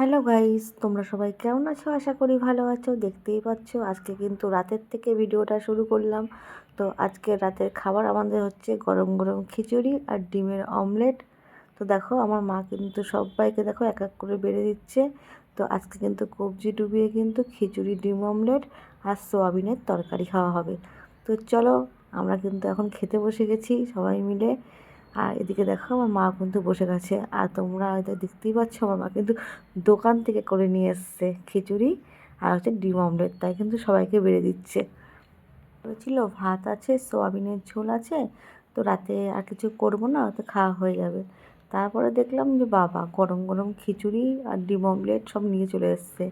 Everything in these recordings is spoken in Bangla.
হ্যালো গাইস তোমরা সবাই কেমন আছো? আশা করি ভালো আছো। দেখতেই পাচ্ছ, আজকে কিন্তু রাতের থেকে ভিডিওটা শুরু করলাম। তো আজকে রাতের খাবার আমাদের হচ্ছে গরম গরম খিচুড়ি আর ডিমের অমলেট। তো দেখো, আমার মা কিন্তু সবাইকে দেখো এক এক করে বেড়ে দিচ্ছে। তো আজকে কিন্তু কবজি ডুবিয়ে কিন্তু খিচুড়ি, ডিম অমলেট আর সোয়াবিনের তরকারি খাওয়া হবে। তো চলো, আমরা কিন্তু এখন খেতে বসে গেছি সবাই মিলে। আর এদিকে দেখো আমার মা কিন্তু বসে গেছে। আর তোমরা হয়তো দেখতেই পাচ্ছ আমার মা কিন্তু দোকান থেকে করে নিয়ে এসছে খিচুড়ি আর হচ্ছে ডিম অমলেট, তাই কিন্তু সবাইকে বেড়ে দিচ্ছে। বলেছিল, ভাত আছে, সোয়াবিনের ঝোল আছে, তো রাতে আর কিছু করব না, তো খাওয়া হয়ে যাবে। তারপরে দেখলাম যে বাবা গরম গরম খিচুড়ি আর ডিম অমলেট সব নিয়ে চলে এসছে।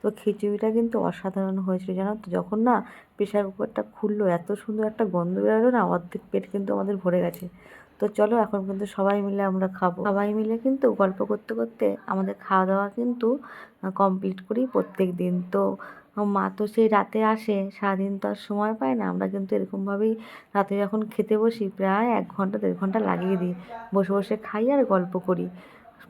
তো খিচুড়িটা কিন্তু অসাধারণ হয়েছিল জানো তো, যখন না প্রেশার কুকারটা খুললো, এত সুন্দর একটা গন্ধ বেরোলো না, অর্ধেক পেট কিন্তু আমাদের ভরে গেছে। তো চলো এখন কিন্তু সবাই মিলে আমরা খাব। সবাই মিলে কিন্তু গল্প করতে করতে আমাদের খাওয়া দাওয়া কিন্তু কমপ্লিট করি প্রত্যেক দিন। তো মা তো সেই রাতে আসে, সারাদিন তো আর সময় পায় না। আমরা কিন্তু এরকমভাবেই রাতে যখন খেতে বসি, প্রায় এক ঘণ্টা, দেড় ঘণ্টা লাগিয়ে দিই। বসে বসে খাই আর গল্প করি।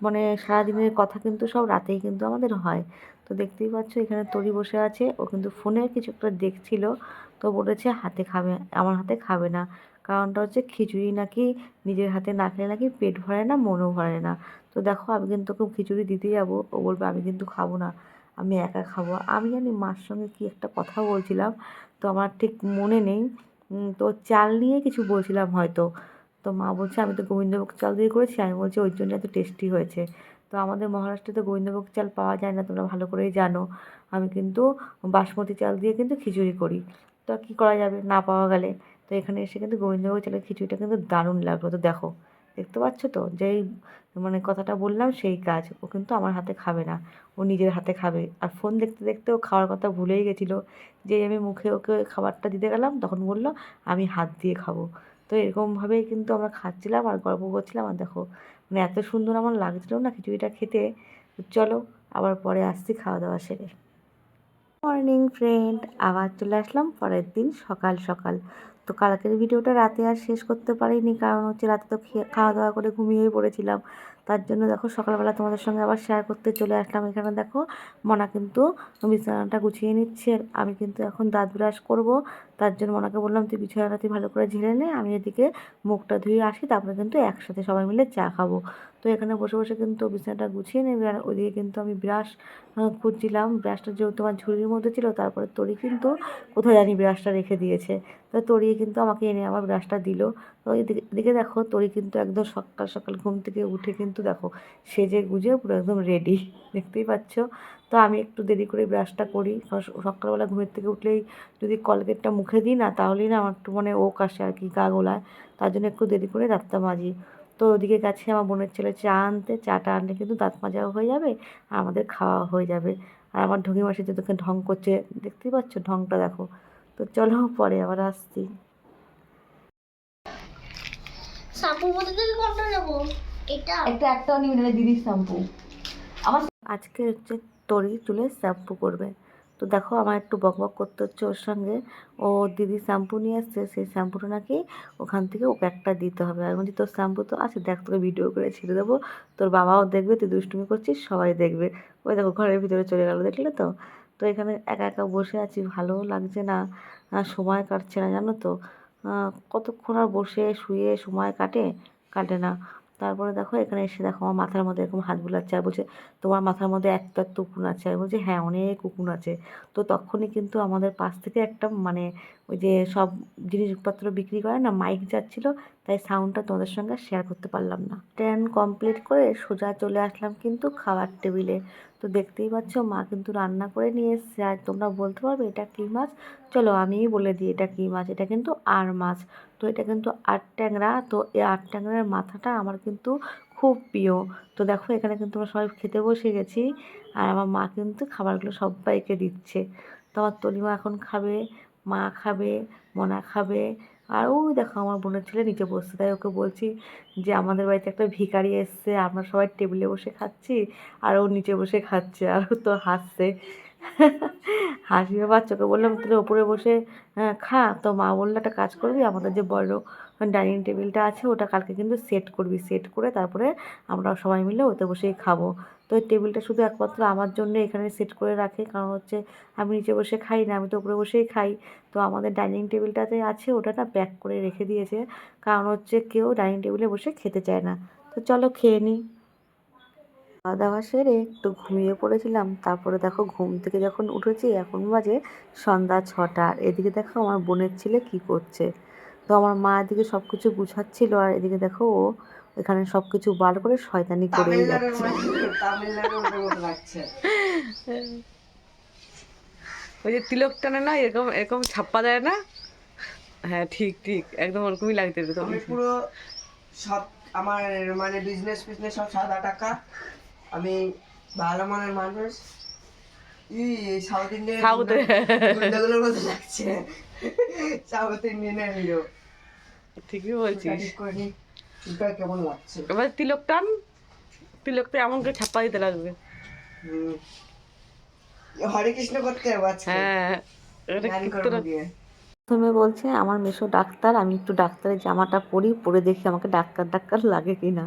মানে সারাদিনের কথা কিন্তু সব রাতেই কিন্তু আমাদের হয়। তো দেখতেই পাচ্ছ এখানে তরি বসে আছে। ও কিন্তু ফোনে কিছু একটা দেখছিল। তো বলেছে হাতে খাবে, আমার হাতে খাবে না। কারণটা হচ্ছে খিচুড়ি নাকি নিজের হাতে না খেলে নাকি পেট ভরে না, মনও ভরে না। তো দেখো আমি কিন্তু ওকে খিচুড়ি দিতে যাব, ও বলবে আমি কিন্তু খাব না, আমি একা খাব। আমি জানি মার সঙ্গে কি একটা কথা বলছিলাম, তো আমার ঠিক মনে নেই। তো চাল নিয়ে কিছু বলছিলাম হয়তো। তো মা বলছে, আমি তো গোবিন্দভোগ চাল দিয়ে করেছি, আমি বলছি ওই জন্য এত টেস্টি হয়েছে। তো আমাদের মহারাষ্ট্রে তো গোবিন্দভোগ চাল পাওয়া যায় না, তোমরা ভালো করেই জানো। আমি কিন্তু বাসমতি চাল দিয়ে কিন্তু খিচুড়ি করি। তো কী করা যাবে না পাওয়া গেলে? তো এখানে এসে কিন্তু গোবিন্দভোগ চালের খিচুড়িটা কিন্তু দারুণ লাগল। তো দেখো, দেখতে পাচ্ছ তো? যেই মানে কথাটা বললাম সেই কাজ। ও কিন্তু আমার হাতে খাবে না, ও নিজের হাতে খাবে। আর ফোন দেখতে দেখতে ও খাওয়ার কথা ভুলেই গেছিল। যে আমি মুখে ওকে খাবারটা দিতে গেলাম, তখন বলল, আমি হাত দিয়ে খাব। তো এরকমভাবেই কিন্তু আমরা খাচ্ছিলাম আর গল্প করছিলাম। আর দেখো মানে এত সুন্দর আমার লাগছিল না খিচুড়িটা খেতে। চলো, আবার পরে আসছি খাওয়া দাওয়া সেরে। মর্নিং ফ্রেন্ড আবার চলে আসলাম পরের দিন সকাল সকাল। তো কালকের ভিডিওটা রাতে আর শেষ করতে পারিনি, কারণ হচ্ছে রাতে তো খাওয়া দাওয়া করে ঘুমিয়েই পড়েছিলাম। তার জন্য দেখো সকালবেলা তোমাদের সঙ্গে আবার শেয়ার করতে চলে আসলাম। এখানে দেখো মনা কিন্তু বিছানাটা গুছিয়ে নিচ্ছে। আমি কিন্তু এখন দাঁত ব্রাশ করব। তার জন্য মনাকে বললাম, তুই বিছানাটা তুই ভালো করে ঝেড়ে নে, আমি এদিকে মুখটা ধুয়ে আসি, তারপরে কিন্তু একসাথে সবাই মিলে চা খাব। তো এখানে বসে বসে কিন্তু বিছানাটা গুছিয়ে নেবে আর ওইদিকে কিন্তু আমি ব্রাশ খুঁজছিলাম। ব্রাশটা যেহেতু আমার ঝুড়ির মধ্যে ছিল, তারপরে তরি কিন্তু কোথায় জানি ব্রাশটা রেখে দিয়েছে। তো তরিয়ে কিন্তু আমাকে এনে আমার ব্রাশটা দিল। তো এদিকে দেখো, তরি কিন্তু একদম সকাল সকাল ঘুম থেকে উঠে কিন্তু দেখো, সেজে গুজে পুরো একদম রেডি দেখতেই পাচ্ছ? তো আমি একটু দেরি করে ব্রাশটা করি। সকালবেলা ঘুমের থেকে উঠলেই যদি কলগেটটা মুখে দিই না তাহলেই না আমার একটু মানে ওক আসে আর কি গা গোলায়। তার জন্য একটু দেরি করে দাঁতটা মাজি। তো ওদিকে গেছে আমার বোনের ছেলে চা আনতে। চাটা আনলে কিন্তু দাঁত মাজাও হয়ে যাবে আর আমাদের খাওয়া হয়ে যাবে। আর আমার ঢঙ্গি মাসি যে তোকে ঢং করছে দেখতেই পাচ্ছ? ঢংটা দেখো। তো চলো পরে আবার আসছি। কোনটা নেব? এটা। একটা দিদির শ্যাম্পু। আমার আজকে হচ্ছে তরি তুলে শ্যাম্পু করবে। তো দেখো আমার একটু বক বক করতে হচ্ছে ওর সঙ্গে। ও দিদি শ্যাম্পু নিয়ে এসছে সেই শ্যাম্পুটা নাকি ওখান থেকে ওকে একটা দিতে হবে। আর বলছি, তোর শ্যাম্পু তো আছে, দেখ তোকে ভিডিও করে ছেড়ে দেবো। তোর বাবাও দেখবে, তুই দুষ্টুমি করছিস, সবাই দেখবে। ওই দেখো ঘরের ভিতরে চলে গেলো, দেখলে তো? তো এখানে একা একা বসে আছি, ভালোও লাগছে না। সময় কাটছে না, জানো তো? কতক্ষণ আর বসে শুয়ে সময় কাটে? কাটে না। তারপরে দেখো এখানে এসে দেখো আমার মাথার মধ্যে এরকম হাত বুলাচ্ছে আর বলছে, তোমার মাথার মধ্যে একটা তো উকুন আছে। আর বলছে হ্যাঁ অনেক উকুন আছে। তো তখনই কিন্তু আমাদের পাশ থেকে একটা মানে ওই যে সব জিনিসপত্র বিক্রি করে না, মাইক যাচ্ছিল তাই সাউন্ডটা তোমাদের সঙ্গে শেয়ার করতে পারলাম না। ট্রেন কমপ্লিট করে সোজা চলে আসলাম কিন্তু খাবার টেবিলে তো দেখতেই পাচ্ছ, মা কিন্তু রান্না করে নিয়ে এসছে। আর তোমরা বলতে পারবে, এটা কী মাছ? চলো আমিই বলে দিই, এটা কী মাছ? এটা কিন্তু আর মাছ। তো এটা কিন্তু আট ট্যাংরা। তো এই আট ট্যাংরার মাথাটা আমার কিন্তু খুব প্রিয়। তো দেখো, এখানে কিন্তু আমরা সবাই খেতে বসে গেছি। আর আমার মা কিন্তু খাবারগুলো সবাইকে দিচ্ছে। তো আমার তলিমা এখন খাবে, মা খাবে, মনা খাবে। আর ওই দেখো আমার বোনের ছেলে নিচে বসছে তাই ওকে বলছি যে আমাদের বাড়িতে একটা ভিকারি এসছে আমরা সবাই টেবিলে বসে খাচ্ছি আর ও নিচে বসে খাচ্ছে আর ও তো হাসছে। হাসি বাচ্চাকে বললাম তাহলে ওপরে বসে আহ, খা। তো মা বলল একটা কাজ করবি আমাদের যে বড় ডাইনিং টেবিলটা আছে, ওটা কালকে কিন্তু সেট করবি। সেট করে তারপরে আমরা সবাই মিলে ওতে বসেই খাব। তো এই টেবিলটা শুধু একমাত্র আমার জন্য এখানে সেট করে রাখে। কারণ হচ্ছে আমি নিচে বসে খাই না, আমি তো উপরে বসেই খাই। তো আমাদের ডাইনিং টেবিলটাতে আছে, ওটা না প্যাক করে রেখে দিয়েছে। কারণ হচ্ছে কেউ ডাইনিং টেবিলে বসে খেতে চায় না। তো চলো খেয়ে নিই খাওয়া দাওয়া সেরে একটু ঘুমিয়ে পড়েছিলাম। তারপরে দেখো ঘুম থেকে যখন উঠেছি, এখন বাজে সন্ধ্যা ছটা। এদিকে দেখো আমার বোনের ছেলে কি করছে। তো আমার মা এদিকে সব কিছু গুছাচ্ছিল আর এদিকে দেখো ও এখানে সব কিছু বার করে শয়তানি করেই যাচ্ছে। তামিলনাড়ুর লাগছে। ওই যে তিলক টানে না এরকম এরকম ছাপ্পা দেয় না? হ্যাঁ ঠিক ঠিক। একদম ওরকমই লাগতে তো আমি পুরো সব আমার মানে বিজনেস ফিজনেস সব সাদা টাকা। আমি ভালো মানের মানুষ। সাউথ ইন্ডিয়ান এ। গুন্ডাগুলোর মতো লাগছে। সাউথ ইন্ডিয়ানের হিরো ঠিকই বলছিস। কেমন লাগছে? এবার তিলক টান। তিলক তো এমন করে ছাপ্পা দিতে লাগবে। হরে কৃষ্ণ করতে হবে আজকে। হ্যাঁ। প্রথমে বলছে, আমার মেশো ডাক্তার, আমি একটু ডাক্তারের জামাটা পরি, পরে দেখি আমাকে ডাক্তার ডাক্তার লাগে কি না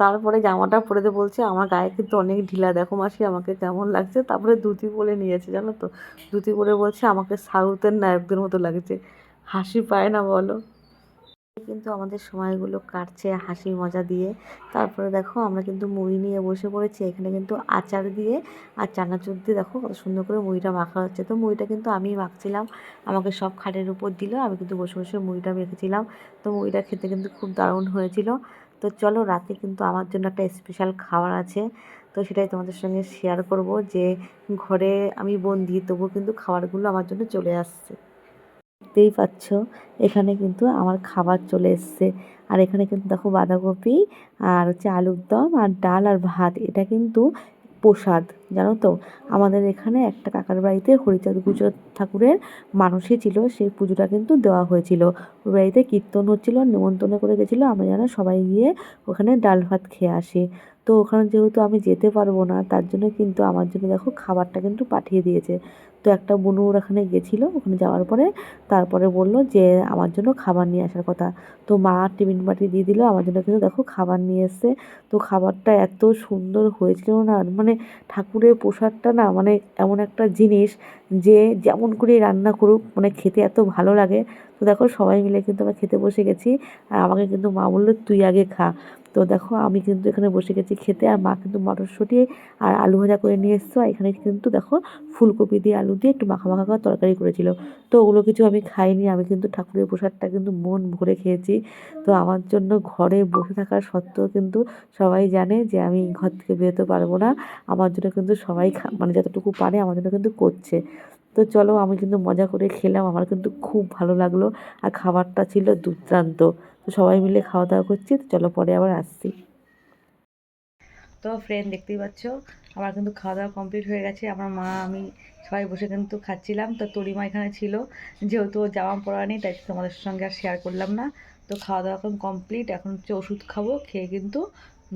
তারপরে জামাটা পরে দিয়ে বলছে, আমার গায়ে কিন্তু অনেক ঢিলা, দেখো মাসি আমাকে কেমন লাগছে। তারপরে ধুতি বলে নিয়েছে, জানো তো? ধুতি বলে বলছে, আমাকে সাউথের নায়কদের মতো লাগছে। হাসি পায় না বলো? কিন্তু আমাদের সময়গুলো কাটছে হাসি মজা দিয়ে। তারপরে দেখো আমরা কিন্তু মুড়ি নিয়ে বসে পড়েছি, এখানে কিন্তু আচার দিয়ে। আর চানাচুর দিয়ে দেখো কত সুন্দর করে মুড়িটা মাখা হচ্ছে। তো মুড়িটা কিন্তু আমিই মাখছিলাম, আমাকে সব খাটের উপর দিল, আমি কিন্তু বসে বসে মুড়িটা মেখেছিলাম। তো মুড়িটা খেতে কিন্তু খুব দারুণ হয়েছিল। তো চলো রাতে কিন্তু আমার জন্য একটা স্পেশাল খাবার আছে। তো সেটাই তোমাদের সঙ্গে শেয়ার করব যে ঘরে আমি বন্দি তবু কিন্তু খাবারগুলো আমার জন্য চলে আসছে। দেখতেই পাচ্ছ, এখানে কিন্তু আমার খাবার চলে এসছে। আর এখানে কিন্তু দেখো বাঁধাকপি, আর হচ্ছে আলুর দম, আর ডাল, আর ভাত। এটা কিন্তু প্রসাদ, জানো তো? আমাদের এখানে একটা কাকার বাড়িতে হরিচাঁদ পুজো ঠাকুরের মানুষই ছিল সেই পুজোটা কিন্তু দেওয়া হয়েছিল। ওই বাড়িতে কীর্তন হচ্ছিল, নিমন্ত্রণ করে গেছিল, আমরা যেন সবাই গিয়ে ওখানে ডাল ভাত খেয়ে আসি। তো ওখানে যেহেতু আমি যেতে পারব না, তার জন্য কিন্তু আমার জন্য দেখো খাবারটা কিন্তু পাঠিয়ে দিয়েছে। তো একটা বোনু ওখানে গেছিল, ওখানে যাওয়ার পরে তারপরে বলল যে আমার জন্য খাবার নিয়ে আসার কথা। তো মা টিফিন বাটি দিয়ে দিল, আমার জন্য কিন্তু দেখো খাবার নিয়ে এসছে। তো খাবারটা এত সুন্দর হয়েছিল না মানে ঠাকুরের প্রসাদটা না মানে এমন একটা জিনিস যে যেমন করে রান্না করুক মানে খেতে এত ভালো লাগে। তো দেখো সবাই মিলে কিন্তু আমরা খেতে বসে গেছি। আর আমাকে কিন্তু মা বলল, তুই আগে খা। তো দেখো, আমি কিন্তু এখানে বসে গেছি খেতে, আর মা কিন্তু মটরশুঁটি আর আলু ভাজা করে নিয়ে এসছো। আর এখানে কিন্তু দেখো, ফুলকপি দিয়ে আলু দিয়ে একটু মাখা মাখা করে তরকারি করেছিল। তো ওগুলো কিছু আমি খাইনি, আমি কিন্তু ঠাকুরের প্রসাদটা কিন্তু মন ভরে খেয়েছি। তো আমার জন্য ঘরে বসে থাকার সত্ত্বেও কিন্তু সবাই জানে যে আমি ঘর থেকে বেরোতে পারব না। আমার জন্য কিন্তু সবাই মানে যতটুকু পারে আমার জন্য কিন্তু করছে। তো চলো, আমি কিন্তু মজা করে খেলাম, আমার কিন্তু খুব ভালো লাগল। আর খাবারটা ছিল দুর্দান্ত তো সবাই মিলে খাওয়া দাওয়া করছি, তো চলো পরে আবার আসছি। তো ফ্রেন্ড দেখতেই পাচ্ছ, আমার কিন্তু খাওয়া দাওয়া কমপ্লিট হয়ে গেছে। আমার মা, আমি সবাই বসে কিন্তু খাচ্ছিলাম। তো তরিমা এখানে ছিল, যেহেতু জামা পরা নেই, তাই তোমাদের সঙ্গে আর শেয়ার করলাম না। তো খাওয়া দাওয়া এখন কমপ্লিট এখন হচ্ছে ওষুধ খাব, খেয়ে কিন্তু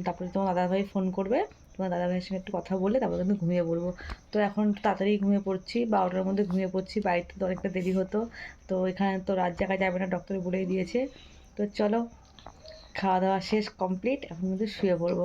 তারপরে তোমার দাদাভাই ফোন করবে। তোমার দাদাভাইয়ের সঙ্গে একটু কথা বলে তারপরে কিন্তু ঘুমিয়ে পড়ব। তো এখন তাড়াতাড়ি ঘুমিয়ে পড়ছি, বারোটার মধ্যে ঘুমিয়ে পড়ছি, বাড়িতে তো অনেকটা দেরি হতো। তো এখানে তো রাত জায়গা যাবে না ডক্টর বলেই দিয়েছে। তো চলো খাওয়া দাওয়া শেষ কমপ্লিট এখন কিন্তু শুয়ে পড়ব।